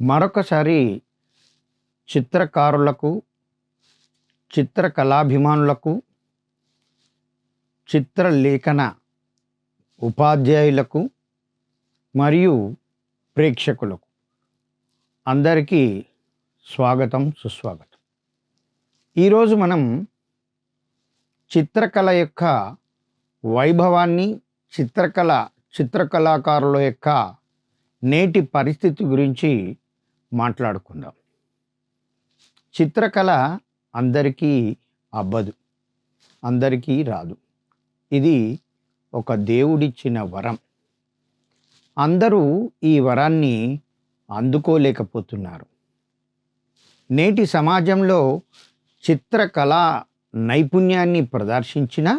మరొకసారి చిత్రకారులకు చిత్రకళాభిమానులకు చిత్రలేఖన ఉపాధ్యాయులకు మరియు ప్రేక్షకులకు అందరికీ స్వాగతం సుస్వాగతం. ఈరోజు మనం చిత్రకళ యొక్క వైభవాన్ని చిత్రకళ చిత్రకళాకారుల యొక్క నేటి పరిస్థితి గురించి మాట్లాడుకుందాం. చిత్రకళ అందరికీ అబ్బదు అందరికీ రాదు. ఇది ఒక దేవుడిచ్చిన వరం. అందరూ ఈ వరాన్ని అందుకోలేకపోతున్నారు. నేటి సమాజంలో చిత్రకళ నైపుణ్యాన్ని ప్రదర్శించిన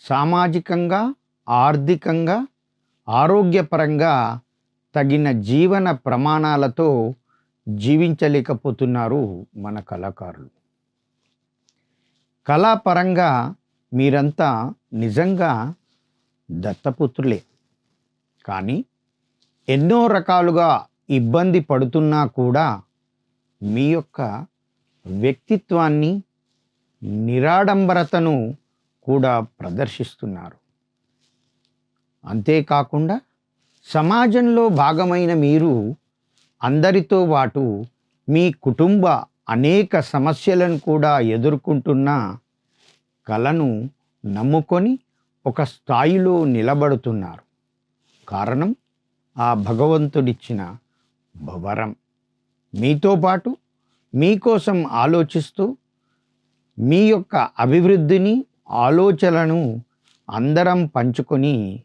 సామాజికంగా ఆర్థికంగా ఆరోగ్యపరంగా తగిన జీవన ప్రమాణాలతో జీవించలేకపోతున్నారు మన కళాకారులు. కళాపరంగా మీరంతా నిజంగా దత్తపుత్రులే. కానీ ఎన్నో రకాలుగా ఇబ్బంది పడుతున్నా కూడా మీ యొక్క వ్యక్తిత్వాన్ని నిరాడంబరతను కూడా ప్రదర్శిస్తున్నారు. అంతేకాకుండా సమాజంలో భాగమైన మీరు అందరితో పాటు మీ కుటుంబ అనేక సమస్యలను కూడా ఎదుర్కొంటున్న కళను నమ్ముకొని ఒక స్థాయిలో నిలబడుతున్నారు. కారణం ఆ భగవంతుడిచ్చిన వరం మీతో పాటు మీకోసం ఆలోచిస్తూ మీ యొక్క అభివృద్ధిని ఆలోచనలను అందరం పంచుకొని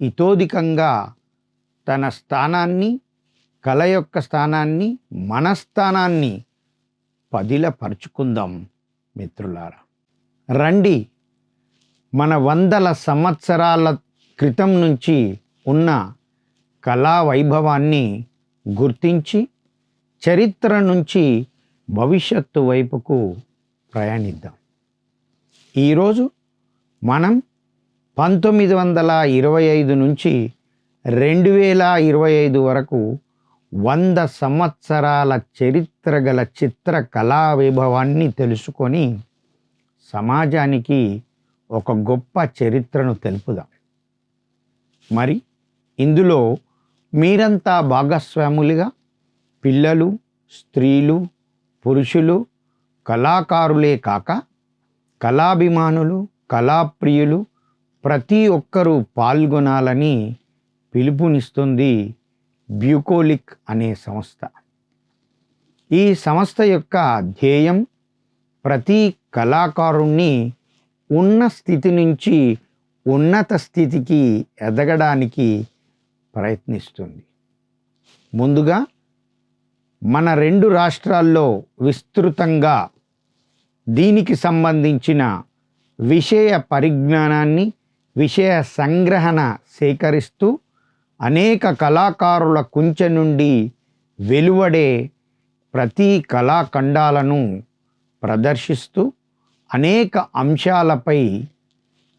ఇతోధికంగా తన స్థానాన్ని కళ యొక్క స్థానాన్ని మన స్థానాన్ని పదిలపరుచుకుందాం మిత్రులారా. రండి మన వందల సంవత్సరాల క్రితం నుంచి ఉన్న కళా వైభవాన్ని గుర్తించి చరిత్ర నుంచి భవిష్యత్తు వైపుకు ప్రయాణిద్దాం. ఈరోజు మనం పంతొమ్మిది వందల ఇరవై ఐదు నుంచి రెండు వేల ఇరవై ఐదు వరకు వంద సంవత్సరాల చరిత్ర గల చిత్ర కళా వైభవాన్ని తెలుసుకొని సమాజానికి ఒక గొప్ప చరిత్రను తెలుపుదాం. మరి ఇందులో మీరంతా భాగస్వాములుగా పిల్లలు స్త్రీలు పురుషులు కళాకారులే కాక కళాభిమానులు కళాప్రియులు ప్రతి ఒక్కరూ పాల్గొనాలని పిలుపునిస్తుంది బ్యూకోలిక్ అనే సంస్థ. ఈ సంస్థ యొక్క ధ్యేయం ప్రతి కళాకారుణ్ణి ఉన్న స్థితి నుంచి ఉన్నత స్థితికి ఎదగడానికి ప్రయత్నిస్తుంది. ముందుగా మన రెండు రాష్ట్రాల్లో విస్తృతంగా దీనికి సంబంధించిన విషయ పరిజ్ఞానాన్ని విషయ సంగ్రహణ సేకరిస్తూ అనేక కళాకారుల కుంచె నుండి వెలువడే ప్రతి కళాఖండాలను ప్రదర్శిస్తూ అనేక అంశాలపై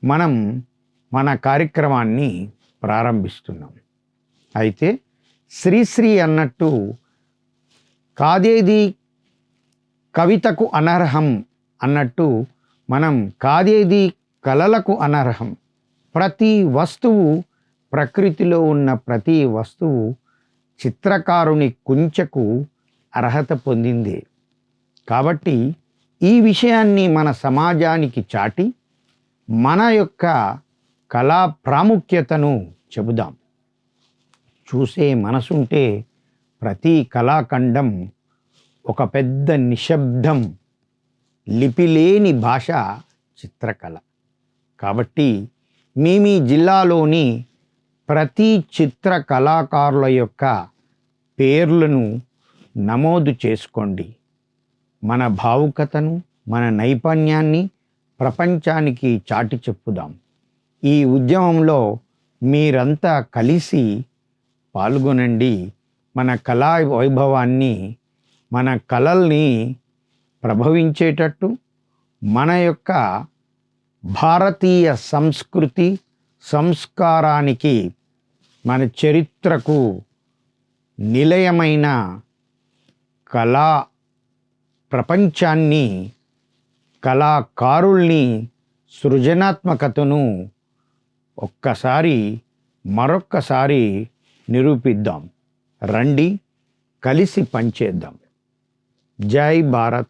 మనం మన కార్యక్రమాన్ని ప్రారంభిస్తున్నాం. అయితే శ్రీశ్రీ అన్నట్టు కాదేది కవితకు అనర్హం అన్నట్టు మనం కాదేది కళలకు అనర్హం ప్రతి వస్తువు ప్రకృతిలో ఉన్న ప్రతి వస్తువు చిత్రకారుని కుంచెకు అర్హత పొందింది. కాబట్టి ఈ విషయాన్ని మన సమాజానికి చాటి మన యొక్క కళా ప్రాముఖ్యతను చెబుదాం. చూసే మనసుంటే ప్రతి కళాఖండం ఒక పెద్ద నిశ్శబ్దం లిపిలేని భాష చిత్రకళ. కాబట్టి మీ మీ జిల్లాలోని ప్రతి చిత్ర కళాకారుల యొక్క పేర్లను నమోదు చేసుకోండి. మన భావుకతను మన నైపుణ్యాన్ని ప్రపంచానికి చాటి చెప్పుదాం. ఈ ఉద్యమంలో మీరంతా కలిసి పాల్గొనండి. మన కళా వైభవాన్ని మన కళల్ని ప్రభవించేటట్టు మన యొక్క భారతీయ సంస్కృతి సంస్కారానికి మన చరిత్రకు నిలయమైన కళా ప్రపంచాన్ని కళాకారుల్ని సృజనాత్మకతను ఒక్కసారి మరొక్కసారి నిరూపిద్దాం. రండి కలిసి పనిచేద్దాం. జై భారత్.